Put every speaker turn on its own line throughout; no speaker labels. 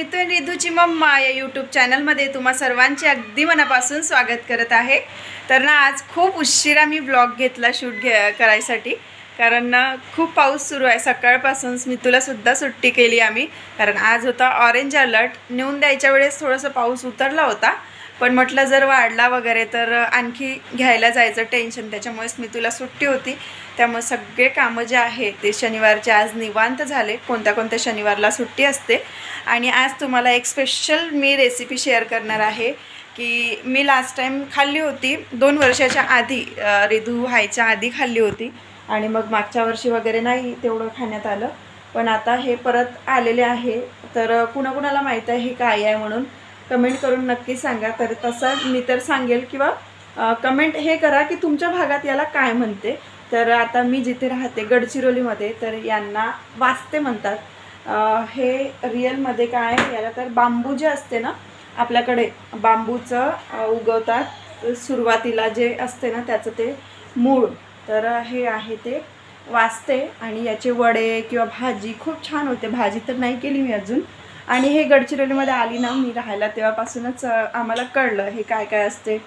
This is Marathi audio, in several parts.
मी मोनिका रिधूची मम्मा या यूट्यूब चॅनलमध्ये तुम्हा सर्वांचे अगदी मनापासून स्वागत करत आहे. तर ना आज खूप उशिरा मी ब्लॉग घेतला शूट घे करायसाठी. कारण ना खूप पाऊस सुरू आहे. सकाळपासून स्मितूलासुद्धा सुट्टी केली आम्ही. कारण आज होता ऑरेंज अलर्ट नेऊन द्यायच्या वेळेस थोडंसं पाऊस उतरला होता. पण म्हटलं जर वाढला वगैरे तर आणखी घ्यायला जायचं टेन्शन त्याच्यामुळे स्मितूला सुट्टी होती. त्यामुळे सगळे कामं जे आहे ते शनिवारचे आज निवांत झाले. कोणत्या कोणत्या शनिवारला सुट्टी असते. आणि आज तुम्हाला एक स्पेशल मी रेसिपी शेअर करणार आहे की मी लास्ट टाईम खाल्ली होती. दोन वर्षाच्या आधी रिधू व्हायच्या आधी खाल्ली होती. आणि मग मागच्या वर्षी वगैरे नाही तेवढं खाण्यात आलं. पण आता हे परत आलेले आहे. तर कुणाकुणाला माहीत आहे हे काय आहे म्हणून कमेंट करून नक्की सांगा. तर तसं मी तर सांगेल किंवा कमेंट हे करा की तुमच्या भागात याला काय म्हणते. तर आता मी जिथे राहते गडचिरोलीमध्ये तर यांना वास्ते म्हणतात. हे रिअलमध्ये काय आहे? याला तर बांबू जे असते ना आपल्याकडे बांबूचं उगवतात. सुरुवातीला जे असते ना त्याचं ते मूळ. तर हे आहे ते वाचते आणि याचे वडे किंवा भाजी खूप छान होते. भाजी तर नाही केली मी अजून. आणि हे गडचिरोलीमध्ये आली ना मी राहायला तेव्हापासूनच आम्हाला कळलं हे काय काय असते.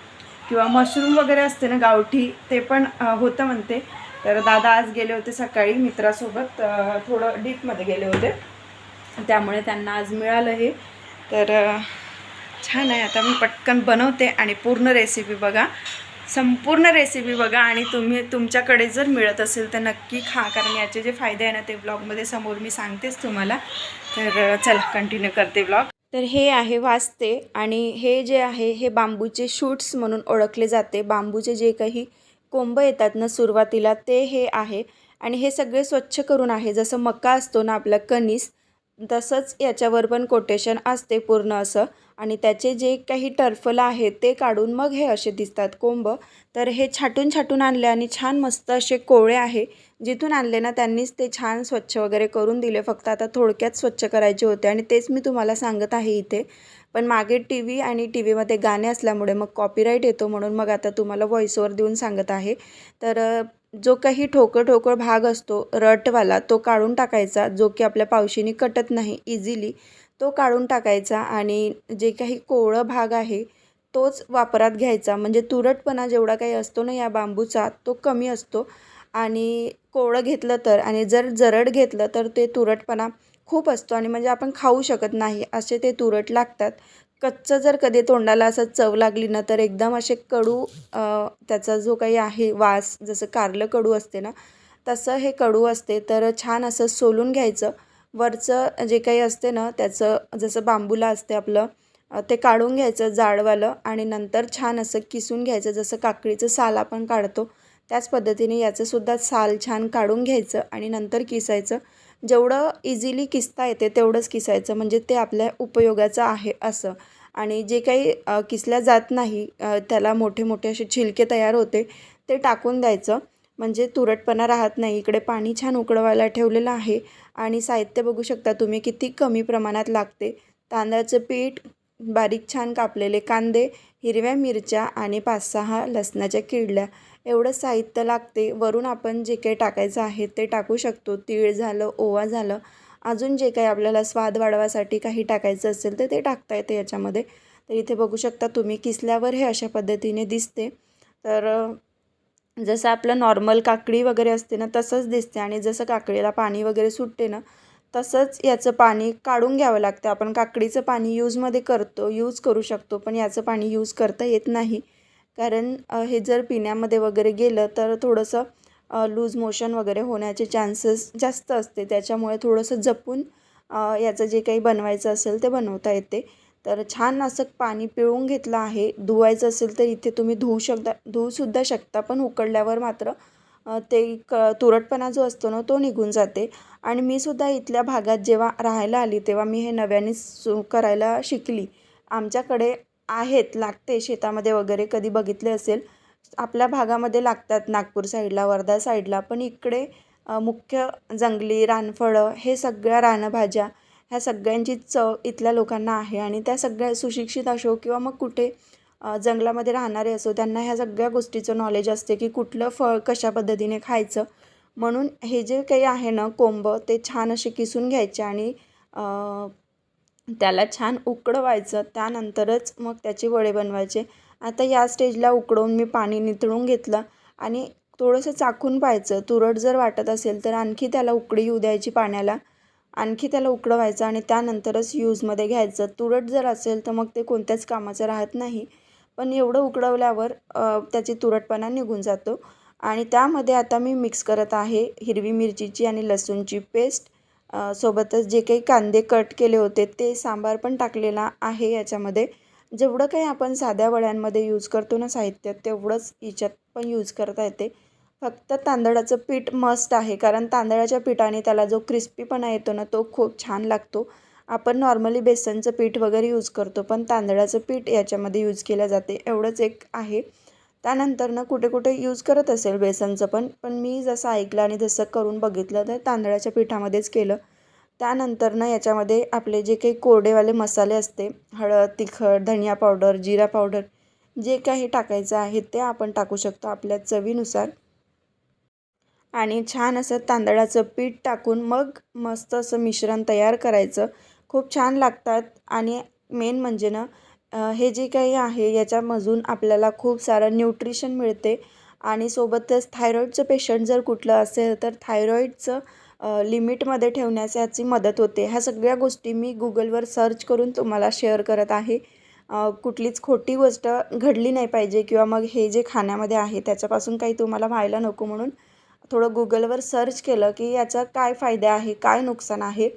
किंवा मशरूम वगैरे असते ना गावठी ते पण होतं म्हणते. तर दादा आज गेले होते सकाळी मित्रासोबत थोडं डीपमध्ये गेले होते. त्यामुळे त्यांना आज मिळालं हे. तर छान आहे. आता मी पटकन बनवते आणि पूर्ण रेसिपी बघा. संपूर्ण रेसिपी बघा आणि तुम्ही तुमच्याकडे जर मिळत असेल तर नक्की खा. कारण याचे जे फायदे आहे ना ते ब्लॉगमध्ये समोर मी सांगतेच तुम्हाला. तर चला कंटिन्यू करते ब्लॉग तर हे आहे वाचते आणि हे जे आहे हे बांबूचे शूट्स म्हणून ओळखले जाते. बांबूचे जे काही कोंब येतात ना सुरुवातीला ते हे आहे. आणि हे सगळे स्वच्छ करून आहे. जसं मका असतो ना आपला कणीस तसंच याच्यावर पण कोटेशन असते पूर्ण असं. आणि त्याचे जे काही टर्फलं आहेत ते काढून मग हे असे दिसतात कोंब. तर हे छाटून छाटून आणले आणि छान मस्त असे कोळे आहे. जिथून आणले ना त्यांनीच ते छान स्वच्छ वगैरे करून दिले. फक्त आता थोडक्यात स्वच्छ करायचे होते आणि तेच मी तुम्हाला सांगत आहे इथे. पण मागे टी व्ही आणि टी व्हीमध्ये गाणे असल्यामुळे मग कॉपीराईट येतो म्हणून मग आता तुम्हाला व्हॉईसवर देऊन सांगत आहे. तर जो काही ठोकळ ठोकळ भाग असतो रटवाला तो काढून टाकायचा जो की आपल्या पावशीने कटत नाही इझिली तो काढून टाकायचा आणि जे काही कोवळं भाग आहे तोच वापरात घ्यायचा. म्हणजे तुरटपणा जेवढा काही असतो ना या बांबूचा तो कमी असतो. आणि कोवळं घेतलं तर आणि जर जरड घेतलं तर ते तुरटपणा खूप असतो आणि म्हणजे आपण खाऊ शकत नाही असे ते तुरट लागतात. कच्चं जर कधी तोंडाला असं चव लागली ना तर एकदम असे कडू त्याचा जो काही आहे वास जसं कारलं कडू असते ना तसं हे कडू असते. तर छान असं सोलून घ्यायचं. वरचं जे काही असते ना त्याचं जसं बांबूला असते आपलं ते काढून घ्यायचं जाडवालं आणि नंतर छान असं किसून घ्यायचं जसं काकडीचं साल आपण काढतो त्याच पद्धतीने याचंसुद्धा साल छान काढून घ्यायचं आणि नंतर किसायचं. जेवढं इझिली किसता येते तेवढंच किसायचं म्हणजे ते आपल्या उपयोगाचं आहे असं. आणि जे काही किसल्या जात नाही त्याला मोठे मोठे असे छिलके तयार होते ते टाकून द्यायचं. म्हणजे तुरटपणा राहत नाही. इकडे पाणी छान उकळवायला ठेवलेलं आहे आणि साहित्य बघू शकता तुम्ही किती कमी प्रमाणात लागते. तांदळाचं पीठ बारीक छान कापलेले कांदे हिरव्या मिरच्या आणि पाच सहा लसणाच्या किडल्या. एवढं साहित्य लागते. वरून आपण जे काही टाकायचं आहे ते टाकू शकतो. तीळ झालं ओवा झालं. अजून जे काही आपल्याला स्वाद वाढवासाठी काही टाकायचं असेल तर ते टाकता येते याच्यामध्ये. तर इथे बघू शकता तुम्ही किसल्यावर हे अशा पद्धतीने दिसते. तर जसं आपलं नॉर्मल काकडी वगैरे असते ना तसंच दिसते. आणि जसं काकडीला पाणी वगैरे सुटते ना तसंच याचं पाणी काढून घ्यावं लागतं. आपण काकडीचं पाणी यूजमध्ये करतो यूज करू शकतो पण याचं पाणी यूज करता येत नाही. कारण हे जर पिण्यामध्ये वगैरे गेलं तर थोडंसं लूज मोशन वगैरे होण्याचे चान्सेस जास्त असते. त्याच्यामुळे थोडंसं जपून याचं जे काही बनवायचं असेल ते बनवता येते. तर छान असं पाणी पिळून घेतलं आहे. धुवायचं असेल तर इथे तुम्ही धुवू शकता धुवूसुद्धा शकता पण उकडल्यावर मात्र ते क तुरटपणा जो असतो ना तो निघून जाते. आणि मी सुद्धा इथल्या भागात जेव्हा राहायला आली तेव्हा मी हे नव्याने सु करायला शिकली. आमच्याकडे आहेत लागते शेतामध्ये वगैरे कधी बघितले असेल. आपल्या भागामध्ये लागतात नागपूर साईडला वर्धा साईडला पण इकडे मुख्य जंगली रानफळं हे सगळ्या रानभाज्या ह्या सगळ्यांची चव इथल्या लोकांना आहे आणि त्या सगळ्या सुशिक्षित असो किंवा मग कुठे जंगलामध्ये राहणारे असो त्यांना ह्या सगळ्या गोष्टीचं नॉलेज असते की कुठलं फळ कशा पद्धतीने खायचं. म्हणून हे जे काही आहे ना कोंब ते छान असे किसून घ्यायचे आणि त्याला छान उकडवायचं. त्यानंतरच मग त्याचे वडे बनवायचे. आता या स्टेजला उकडवून मी पाणी नितळून घेतलं आणि थोडंसं चाकून पाहायचं. तुरट जर वाटत असेल तर आणखी त्याला उकडी येऊ द्यायची पाण्याला. आणखी त्याला उकडवायचं आणि त्यानंतरच यूजमध्ये घ्यायचं. तुरट जर असेल तर मग ते कोणत्याच कामाचं राहत नाही. पण एवढं उकडवल्यावर त्याची तुरटपणा निघून जातो. आणि त्यामध्ये आता मी मिक्स करत आहे हिरवी मिरचीची आणि लसूणची पेस्ट. सोबतच जे काही कांदे कट केले होते ते सांबार पण टाकलेला आहे याच्यामध्ये. जेवढं काही आपण साध्या वड्यांमध्ये यूज करतो ना साहित्य तेवढंच याच्यात पण यूज करता येते. फक्त तांदळाचं पीठ मस्ट आहे कारण तांदळाच्या पिठाने त्याला जो क्रिस्पीपणा येतो ना तो खूप छान लागतो. आपण नॉर्मली बेसनचं पीठ वगैरे यूज करतो पण तांदळाचं पीठ याच्यामध्ये यूज केलं जाते एवढंच एक आहे. त्यानंतर ना कुठे कुठे यूज करत असेल बेसनचं पण पण मी जसं ऐकलं आणि जसं करून बघितलं तर तांदळाच्या पिठामध्येच केलं. त्यानंतर ना याच्यामध्ये आपले जे काही कोरडेवाले मसाले असते हळद तिखट धनिया पावडर जिरा पावडर जे काही टाकायचं आहे ते आपण टाकू शकतो आपल्या चवीनुसार. आणि छान असं तांदळाचं पीठ टाकून मग मस्त असं मिश्रण तयार करायचं. खूप छान लागतात आणि मेन म्हणजे ना हे जे काही आहे याच्यामधून आपल्याला खूप सारं न्यूट्रिशन मिळते. आणि सोबतच थायरॉईडचं पेशंट जर कुठलं असेल तर थायरॉईडचं लिमिटमध्ये ठेवण्यास याची मदत होते. ह्या सगळ्या गोष्टी मी गुगलवर सर्च करून तुम्हाला शेअर करत आहे. कुठलीच खोटी गोष्ट घडली नाही पाहिजे किंवा मग हे जे खाण्यामध्ये आहे त्याच्यापासून काही तुम्हाला व्हायला नको म्हणून. थोडं गुगलवर सर्च केलं की याचा काय फायदा आहे काय नुकसान आहे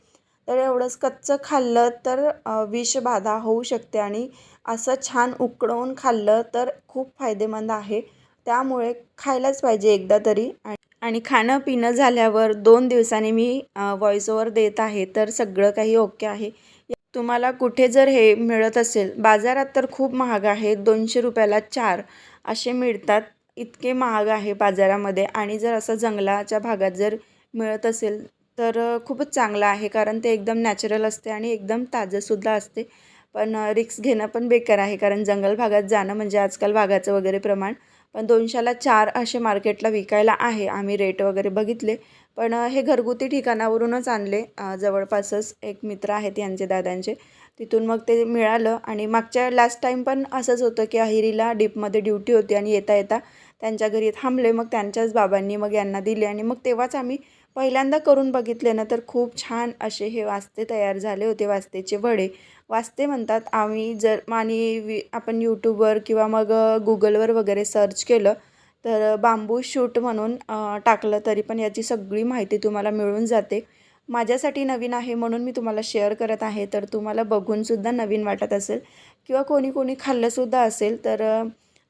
तर एवढंच कच्चं खाल्लं तर विषबाधा होऊ शकते आणि असं छान उकडवून खाल्लं तर खूप फायदेमंद आहे. त्यामुळे खायलाच पाहिजे एकदा तरी. आणि खाणं पिणं झाल्यावर दोन दिवसांनी मी व्हॉइस ओवर देत आहे तर सगळं काही ओके आहे. तुम्हाला कुठे जर हे मिळत असेल बाजारात तर खूप महाग आहे दोनशे रुपयाला चार असे मिळतात. इतके महाग आहे बाजारामध्ये आणि जर असं जंगलाच्या भागात जर मिळत असेल तर खूपच चांगलं आहे कारण ते एकदम नॅचरल असते आणि एकदम ताजंसुद्धा असते. पण रिक्स घेणं पण बेकार आहे कारण जंगल भागात जाणं म्हणजे आजकाल वाघाचं वगैरे प्रमाण. पण दोनशेला चार असे मार्केटला विकायला आहे. आम्ही रेट वगैरे बघितले. पण हे घरगुती ठिकाणावरूनच आणले. जवळपासच एक मित्र आहेत यांचे दादांचे. तिथून मग ते मिळालं आणि मागच्या लास्ट टाईम पण असंच होतं की अहिरीला डीपमध्ये ड्युटी होती आणि येता येता त्यांच्या घरी थांबले मग त्यांच्याच बाबांनी मग यांना दिले आणि मग तेव्हाच आम्ही पहिल्यांदा करून बघितले ना तर खूप छान असे हे वास्ते तयार झाले होते वास्तेचे वडे. वास्ते म्हणतात आम्ही जर आणि वि आपण यूट्यूबवर किंवा मग गुगलवर वगैरे सर्च केलं तर बांबू शूट म्हणून टाकलं तरी पण याची सगळी माहिती तुम्हाला मिळून जाते. माझ्यासाठी नवीन आहे म्हणून मी तुम्हाला शेअर करत आहे तर तुम्हाला बघूनसुद्धा नवीन वाटत असेल किंवा कोणी कोणी खाल्लंसुद्धा असेल तर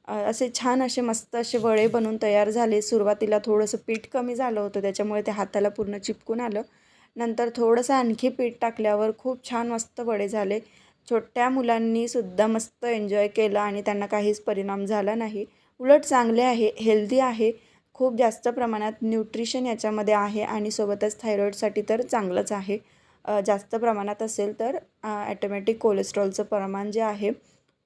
असे छान असे मस्त असे वडे बनून तयार झाले. सुरुवातीला थोडंसं पीठ कमी झालं होतं त्याच्यामुळे ते हाताला पूर्ण चिपकून आलं. नंतर थोडंसं आणखी पीठ टाकल्यावर खूप छान मस्त वडे झाले. छोट्या मुलांनी सुद्धा मस्त एन्जॉय केलं आणि त्यांना काहीच परिणाम झाला नाही. उलट चांगले आहे हेल्दी आहे. खूप जास्त प्रमाणात न्यूट्रिशन याच्यामध्ये आहे आणि सोबतच थायरॉईडसाठी तर चांगलंच आहे. जास्त प्रमाणात असेल तर ॲटोमॅटिक कोलेस्ट्रॉलचं प्रमाण जे आहे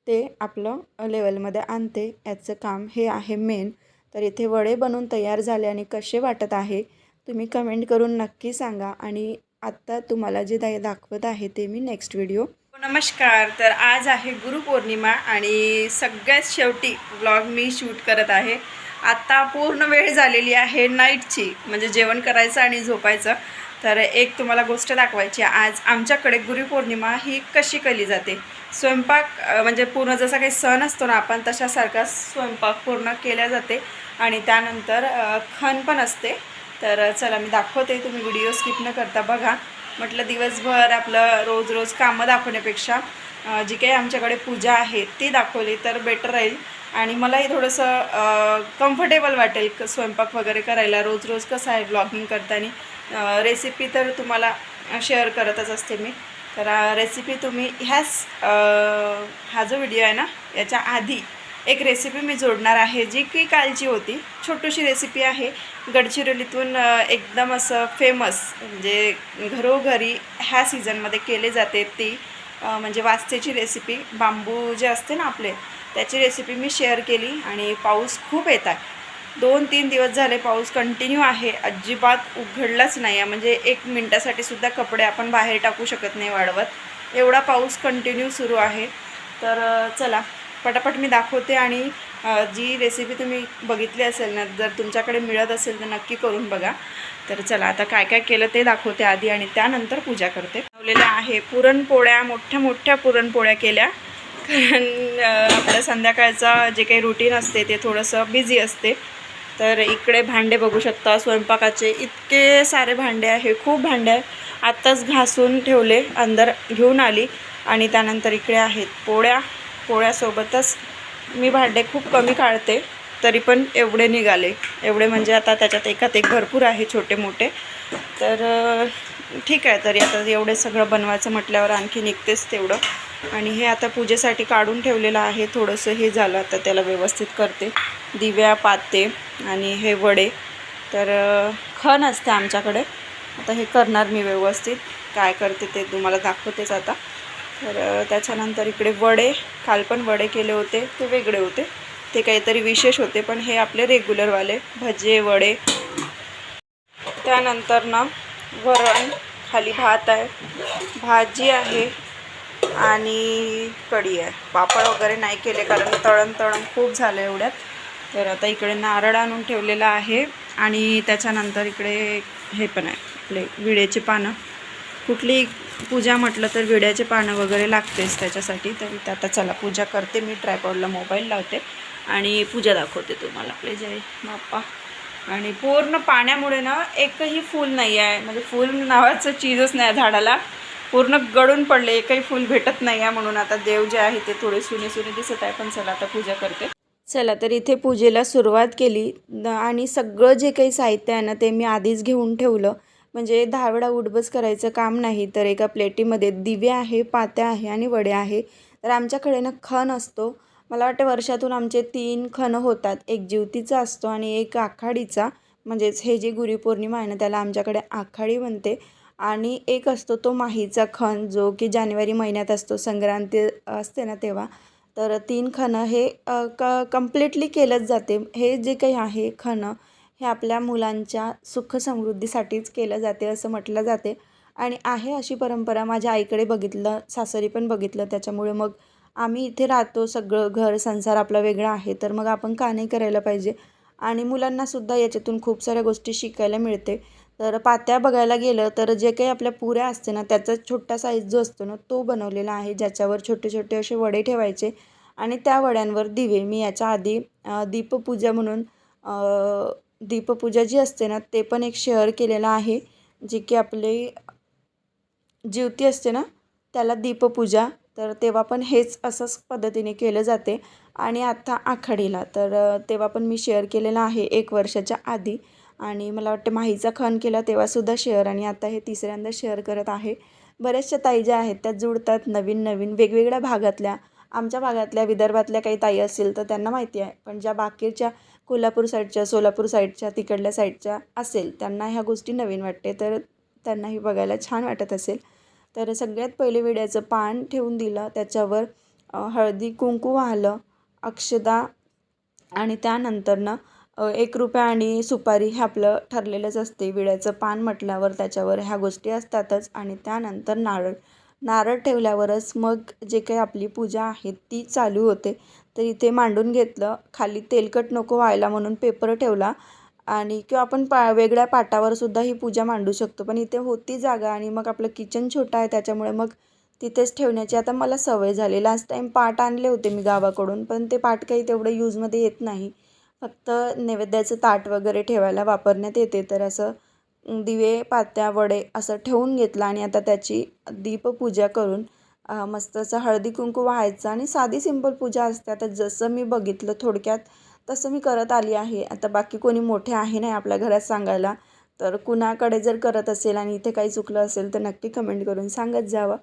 ते आपलं लेवलमध्ये आणते. याचं काम हे आहे मेन तर इथे वडे बनवून तयार झाले आणि कसे वाटत आहे तुम्ही कमेंट करून नक्की सांगा. आणि आत्ता तुम्हाला जे दा दाखवत आहे ते मी नेक्स्ट व्हिडिओ नमस्कार. तर आज आहे गुरुपौर्णिमा आणि सगळ्यात शेवटी ब्लॉग मी शूट करत आहे. आत्ता पूर्ण वेळ झालेली आहे नाईटची म्हणजे जेवण करायचं आणि झोपायचं. तर एक तुम्हाला गोष्ट दाखवायची आहे. आज आमच्याकडे गुरुपौर्णिमा ही कशी केली जाते? स्वयंपाक म्हणजे पूर्ण जसा काही सण असतो ना आपण तशासारखा स्वयंपाक पूर्ण केल्या जाते. आणि त्यानंतर खण पण असते. तर चला मी दाखवते तुम्ही व्हिडिओ स्किप न करता बघा. म्हटलं दिवसभर आपलं रोज रोज कामं दाखवण्यापेक्षा जी काही आमच्याकडे पूजा आहे ती दाखवली तर बेटर राहील. आणि मलाही थोडंसं कम्फर्टेबल वाटेल क- स्वयंपाक वगैरे करायला. रोज रोज कसं आहे ब्लॉगिंग करताना? रेसिपी तर तुम्हाला शेअर करतच असते मी. तर रेसिपी तुम्ही ह्याच हा जो व्हिडिओ आहे ना याच्या आधी एक रेसिपी मी जोडणार आहे जी की कालची होती. छोटीशी रेसिपी आहे. गडचिरोलीतून एकदम असं फेमस म्हणजे घरोघरी ह्या सीझनमध्ये केले जाते ती म्हणजे वास्तेची रेसिपी बांबू जे असते ना आपले त्याची रेसिपी मी शेअर केली आणि पाऊस खूप येतात दोन तीन दिवस झाले पाऊस कंटिन्यू आहे. अजिबात उघडलाच नाही आहे. म्हणजे एक मिनटासाठी सुद्धा कपडे आपण बाहेर टाकू शकत नाही वाढवत. एवढा पाऊस कंटिन्यू सुरू आहे. तर चला पटापट मी दाखवते आणि जी रेसिपी तुम्ही बघितली असेल ना जर तुमच्याकडे मिळत असेल तर नक्की करून बघा. तर चला आता काय काय केलं ते दाखवते आधी आणि त्यानंतर पूजा करते. बनवलेल्या आहे पुरणपोळ्या मोठ्या मोठ्या पुरणपोळ्या केल्या. कारण आपल्या आपलं संध्याकाळचं जे काही रुटीन असते ते थोडंसं बिझी असते. तर इकडे भांडे बघू शकता स्वयंपाकाचे. इतके सारे भांडे आहे खूप भांडे आहे. आत्ताच घासून ठेवले अंदर घेऊन आली आणि त्यानंतर इकडे आहेत पोळ्या. पोळ्यासोबतच मी भांडे खूप कमी काढते तरी पण एवढे निघाले. एवढे म्हणजे आता त्याच्यात एकात एक भरपूर आहे छोटे मोठे. तर ठीक आहे तरी आता एवढे सगळं बनवायचं म्हटल्यावर आणखी निघतेच तेवढं. आणि हे आता पूजेसाठी काढून ठेवलेलं आहे थोडंसं हे झालं आता त्याला व्यवस्थित करते. दिव्या पाते आणि हे वडे. तर खण असते आमच्याकडे. आता हे करणार मी व्यवस्थित. काय करते ते तुम्हाला दाखवतेच आता. तर त्याच्यानंतर इकडे वडे. काल पण वडे केले होते. ते वेगळे होते. ते काहीतरी विशेष होते पण हे आपले रेग्युलरवाले. भजे वडे. त्यानंतर ना वरण. खाली भात आहे. भाजी आहे. आणि कढी आहे. पापड वगैरे नाही केले कारण तळण तळण खूप झालं एवढ्यात. तर आता इकडे नारळ आणून ठेवलेला आहे आणि त्याच्यानंतर इकडे हे पण आहे आपले विड्याचे पानं. कुठली पूजा म्हटलं तर विड्याचे पानं वगैरे लागतेच त्याच्यासाठी तर आता चला पूजा करते मी ट्रायपॉडला मोबाईल लावते आणि पूजा दाखवते तुम्हाला. आपले जय बाप्पा आणि पूर्ण पाण्यामुळे ना एकही फूल नाही आहे. म्हणजे फूल नावाचं चीजच नाही आहे झाडाला. पूर्ण गळून पडले एकही फूल भेटत नाही आहे म्हणून आता देव जे आहे ते थोडे सुने सुने दिसत आहे पण चला आता पूजा करते. चला तर इथे पूजेला सुरुवात केली. न- आणि सगळं जे काही साहित्य आहे ना ते मी आधीच घेऊन ठेवलं. म्हणजे दहा वेळा उडबस करायचं काम नाही तर एका प्लेटीमध्ये दिवे आहे पात्या आहे आणि वडे आहे. तर आमच्याकडे ना खण असतो. मला वाटतं वर्षातून आमचे तीन खण होतात. एक ज्योतीचा असतो आणि एक आखाडीचा. म्हणजेच हे जे गुरुपौर्णिमा आहे ना त्याला आमच्याकडे आखाडी म्हणते. आणि एक असतो तो माहीचा खण जो की जानेवारी महिन्यात असतो. संक्रांती असते ना तेव्हा. तर तीन खणं हे क कम्प्लिटली केलंच जाते. हे जे काही आहे खणं हे आपल्या मुलांच्या सुख समृद्धीसाठीच केलं जाते असं म्हटलं जाते. आणि आहे अशी परंपरा माझ्या आईकडे बघितलं सासरी पण बघितलं त्याच्यामुळे मग आम्ही इथे राहतो सगळं घर संसार आपला वेगळा आहे तर मग आपण का नाही करायला पाहिजे? आणि मुलांनासुद्धा याच्यातून खूप साऱ्या गोष्टी शिकायला मिळते. तर पात्या बघायला गेलं तर जे काही आपल्या पुऱ्या असते ना त्याचा छोटा साईज जो असतो ना तो बनवलेला आहे. ज्याच्यावर छोटे छोटे असे वडे ठेवायचे आणि त्या वड्यांवर दिवे. मी याच्या आधी दीपपूजा म्हणून दीपपूजा जी असते ना ते पण एक शेअर केलेलं आहे. जी की आपली ज्योती असते ना त्याला दीपपूजा. तर तेव्हा पण हेच असंच पद्धतीने केलं जाते. आणि आत्ता आखाडीला. तर तेव्हा पण मी शेअर केलेलं आहे एक वर्षाच्या आधी. आणि मला वाटतं माहीचा खण केला तेव्हासुद्धा शेअर आणि आता हे तिसऱ्यांदा शेअर करत आहे. बऱ्याचशा ताई ज्या आहेत त्या जुळतात नवीन नवीन वेगवेगळ्या भागातल्या. आमच्या भागातल्या विदर्भातल्या काही ताई असतील तर त्यांना माहिती आहे. पण ज्या बाकीच्या कोल्हापूर साईडच्या सोलापूर साईडच्या तिकडल्या साईडच्या असेल त्यांना ह्या गोष्टी नवीन वाटते. तर त्यांनाही बघायला छान वाटत असेल. तर सगळ्यात पहिले विड्याचं पान ठेवून दिलं. त्याच्यावर हळदी कुंकू वाहलं अक्षदा आणि त्यानंतरनं एक रुपया आणि सुपारी हे आपलं ठरलेलंच असते. विड्याचं पान म्हटल्यावर त्याच्यावर ह्या गोष्टी असतातच आणि त्यानंतर नारळ. नारळ ठेवल्यावरच मग जे काही आपली पूजा आहे ती चालू होते. तर इथे मांडून घेतलं. खाली तेलकट नको व्हायला म्हणून पेपर ठेवला आणि किंवा आपण पा वेगळ्या पाटावर सुद्धा ही पूजा मांडू शकतो. पण इथे होती जागा आणि मग आपलं किचन छोटं आहे त्याच्यामुळे मग तिथेच ठेवण्याची आता मला सवय झाली. लास्ट टाईम पाट आणले होते मी गावाकडून पण ते पाट काही तेवढं यूजमध्ये येत नाही. फक्त नैवेद्याचं ताट वगैरे ठेवायला वापरण्यात येते. तर असं दिवे पात्या वडे असं ठेवून घेतलं आणि आता त्याची दीपपूजा करून मस्त असं हळदी कुंकू व्हायचं आणि साधी सिंपल पूजा असते. आता जसं मी बघितलं थोडक्यात तसं मी करत आली आहे. आता बाकी कोणी मोठे आहे नाही आपल्या घरात सांगायला. तर कुणाकडे जर करत असेल आणि इथे काही चुकलं असेल तर नक्की कमेंट करून सांगत जावं.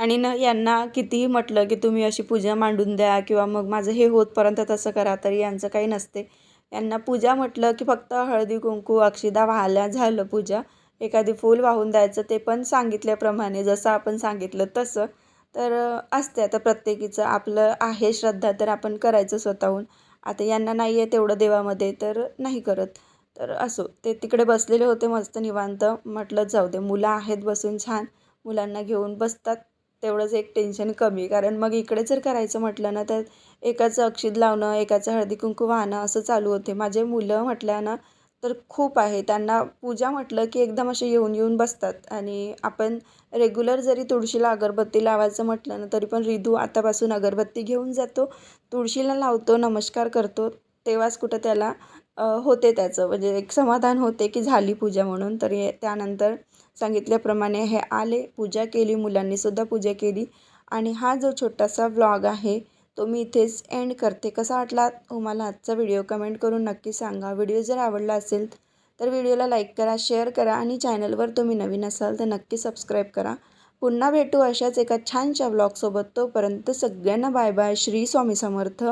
आणि न यांना कितीही म्हटलं की तुम्ही अशी पूजा मांडून द्या किंवा मग माझं हे होतपर्यंत तसं करा तरी यांचं काही नसते. यांना पूजा म्हटलं की फक्त हळदी कुंकू अक्षिदा वाहल्या झालं पूजा. एखादी फूल वाहून द्यायचं ते पण सांगितल्याप्रमाणे जसं आपण सांगितलं तसं. तर असते आता प्रत्येकीचं. आपलं आहे श्रद्धा तर आपण करायचं स्वतःहून. आता यांना नाही आहे तेवढं देवामध्ये तर नाही करत. तर असो ते तिकडे बसलेले होते मस्त निवांत. म्हटलं जाऊ दे मुलं आहेत बसून छान. मुलांना घेऊन बसतात. तेवढंच एक टेन्शन कमी. कारण मग इकडे जर करायचं म्हटलं ना तर एकाचं अक्षित लावणं एकाचं हळदी कुंकू वाहणं असं चालू होते. माझे मुलं म्हटल्या ना तर खूप आहे. त्यांना पूजा म्हटलं की एकदम असे येऊन येऊन बसतात. आणि आपण रेग्युलर जरी तुळशीला अगरबत्ती लावायचं म्हटलं ना तरी पण रिधू आतापासून अगरबत्ती घेऊन जातो. तुळशीला लावतो नमस्कार करतो. तेव्हाच कुठं त्याला होते त्याचं. म्हणजे एक समाधान होते की झाली पूजा म्हणून. तरी त्यानंतर सांगितल्याप्रमाणे हे आले पूजा केली मुलांनी सुद्धा पूजा केली. आणि हा जो छोटासा व्लॉग आहे तो मी इथेच एंड करते. कसा वाटला तुम्हाला आजचा व्हिडिओ कमेंट करून नक्की सांगा. व्हिडिओ जर आवडला असेल तर व्हिडिओला लाईक करा शेअर करा आणि चॅनलवर तुम्ही नवीन असाल तर नक्की सबस्क्राईब करा. पुन्हा भेटू अशाच एका छानशा व्लॉगसोबत तोपर्यंत सगळ्यांना बाय बाय श्री स्वामी समर्थ.